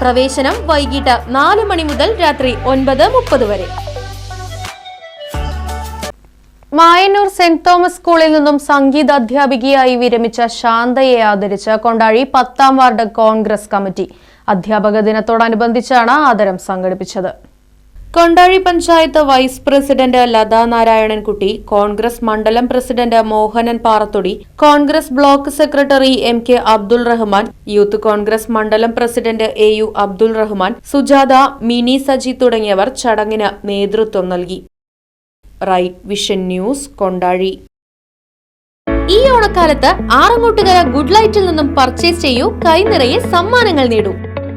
പ്രവേശനം വൈകിട്ട് നാല് മണി മുതൽ രാത്രി ഒൻപത് മുപ്പത് വരെ. മായന്നൂർ സെന്റ് തോമസ് സ്കൂളിൽ നിന്നും സംഗീത അധ്യാപികയായി വിരമിച്ച ശാന്തയെ ആദരിച്ച് കൊണ്ടാഴി പത്താം വാർഡ് കോൺഗ്രസ് കമ്മിറ്റി അധ്യാപക ദിനത്തോടനുബന്ധിച്ചാണ് ആദരം സംഘടിപ്പിച്ചത്. കൊണ്ടാഴി പഞ്ചായത്ത് വൈസ് പ്രസിഡന്റ് ലതാ നാരായണൻകുട്ടി കോൺഗ്രസ് മണ്ഡലം president Mohanan Parathodi Congress block secretary M K Abdul Rahman youth Congress മണ്ഡലം president A U Abdul Rahman Sujatha Mini Saji തുടങ്ങിയവർ ചടങ്ങിന് നേതൃത്വം നൽകി. Right vision news Kondazhy. ഈ ഓണക്കാലത്ത് ആറങ്ങോട്ടുകര ഗുഡ് ലൈറ്റിൽ നിന്നും പർച്ചേസ് ചെയ്യൂ കൈനിറയെ സമ്മാനങ്ങൾ നേടൂ.